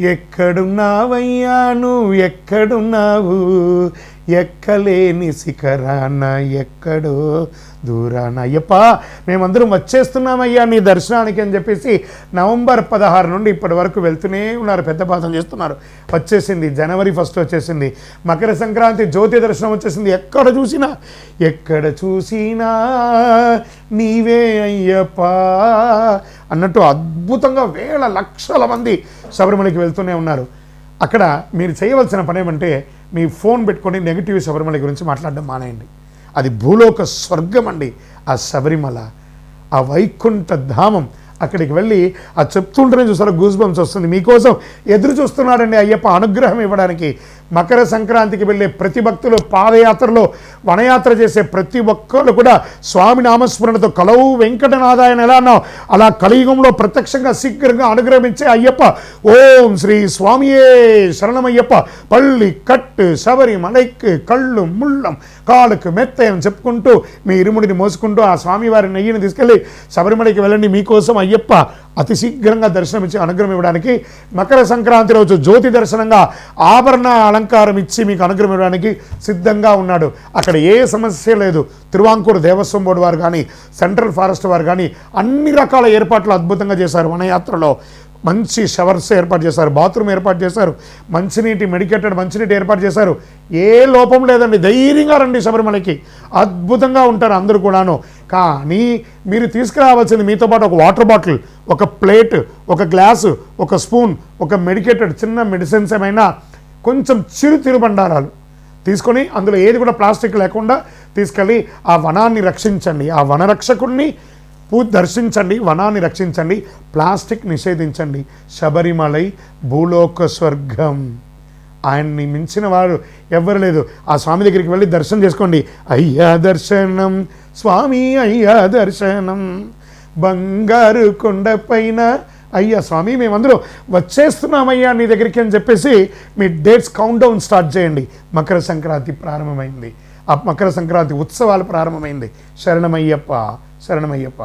ఎక్కడున్నావయ్యా నువ్వు ఎక్కడున్నావు? ఎక్కలేని శిఖరాన ఎక్కడో దూరాన. అయ్యప్పా మేమందరం వచ్చేస్తున్నామయ్యా నీ దర్శనానికి అని చెప్పేసి నవంబర్ పదహారు నుండి ఇప్పటి వరకు వెళ్తూనే ఉన్నారు పెద్ద పాతం చేస్తున్నారు. వచ్చేసింది జనవరి ఫస్ట్ వచ్చేసింది. మకర సంక్రాంతి జ్యోతి దర్శనం వచ్చేసింది. ఎక్కడ చూసినా ఎక్కడ చూసినా నీవే అయ్యప్పా అన్నట్టు అద్భుతంగా వేల లక్షల మంది శబరిమలకి వెళ్తూనే ఉన్నారు. అక్కడ మీరు చేయవలసిన పని ఏమంటే మీ ఫోన్ పెట్టుకొని నెగిటివ్ శబరిమల గురించి మాట్లాడడం మానేయండి. అది భూలోక స్వర్గం అండి ఆ శబరిమల. ఆ వైకుంఠ ధామం అక్కడికి వెళ్ళి ఆ చెప్తుంటేనే చూసారా గూస్ బంప్స్ వస్తుంది. మీకోసం ఎదురు చూస్తున్నాడండి అయ్యప్ప అనుగ్రహం ఇవ్వడానికి. మకర సంక్రాంతికి వెళ్ళే ప్రతి భక్తులు పాదయాత్రలో వనయాత్ర చేసే ప్రతి ఒక్కరు కూడా స్వామి నామస్మరణతో కలవు వెంకటనాథాయన ఎలా అన్నావు? అలా కలియుగంలో ప్రత్యక్షంగా శీఘ్రంగా అనుగ్రహించే అయ్యప్ప. ఓం శ్రీ స్వామియే శరణమయ్యప్ప. పల్లి కట్టు శబరి మలైక్ కళ్ళు ముళ్ళం కాలుకు మెత్త అని చెప్పుకుంటూ మీ ఇరుముడిని మోసుకుంటూ ఆ స్వామివారి నెయ్యిని తీసుకెళ్ళి శబరిమలకి వెళ్ళండి. మీకోసం అయ్యప్ప అతి శీఘ్రంగా దర్శనమిచ్చి అనుగ్రహం ఇవ్వడానికి మకర సంక్రాంతి రోజు జ్యోతి దర్శనంగా ఆభరణ అలంకారం ఇచ్చి మీకు అనుగ్రహం ఇవ్వడానికి సిద్ధంగా ఉన్నాడు. అక్కడ ఏ సమస్య లేదు. తిరువాంకూరు దేవస్వం బోర్డు వారు కానీ సెంట్రల్ ఫారెస్ట్ వారు కానీ అన్ని రకాల ఏర్పాట్లు అద్భుతంగా చేశారు. వనయాత్రలో మంచి షవర్స్ ఏర్పాటు చేశారు బాత్రూమ్ ఏర్పాటు చేశారు మంచినీటి మెడికేటెడ్ మంచినీటి ఏర్పాటు చేశారు. ఏ లోపం లేదండి. ధైర్యంగా రండి శబరిమలకి. అద్భుతంగా ఉంటారు అందరూ కూడాను. కానీ మీరు తీసుకురావాల్సింది మీతో పాటు ఒక వాటర్ బాటిల్ ఒక ప్లేట్ ఒక గ్లాసు ఒక స్పూన్ ఒక మెడికేటెడ్ చిన్న మెడిసిన్స్ ఏమైనా కొంచెం చిరు తిరుబండారాలు తీసుకొని అందులో ఏది కూడా ప్లాస్టిక్ లేకుండా తీసుకెళ్ళి ఆ వనాన్ని రక్షించండి. ఆ వనరక్షకుడిని పూ దర్శించండి. వనాన్ని రక్షించండి. ప్లాస్టిక్ నిషేధించండి. శబరిమలై భూలోక స్వర్గం. ఆయన్ని మించిన వారు ఎవ్వరు లేదు. ఆ స్వామి దగ్గరికి వెళ్ళి దర్శనం చేసుకోండి. అయ్యా దర్శనం. స్వామి అయ్యా దర్శనం. బంగారు కొండపైన అయ్యా స్వామి మేమందరూ వచ్చేస్తున్నామయ్యా నీ దగ్గరికి అని చెప్పేసి మీ డేట్స్ కౌంట్ డౌన్ స్టార్ట్ చేయండి. మకర సంక్రాంతి ప్రారంభమైంది. ఆ మకర సంక్రాంతి ఉత్సవాలు ప్రారంభమైంది. శరణమయ్యప్ప శరణమయ్యప్ప.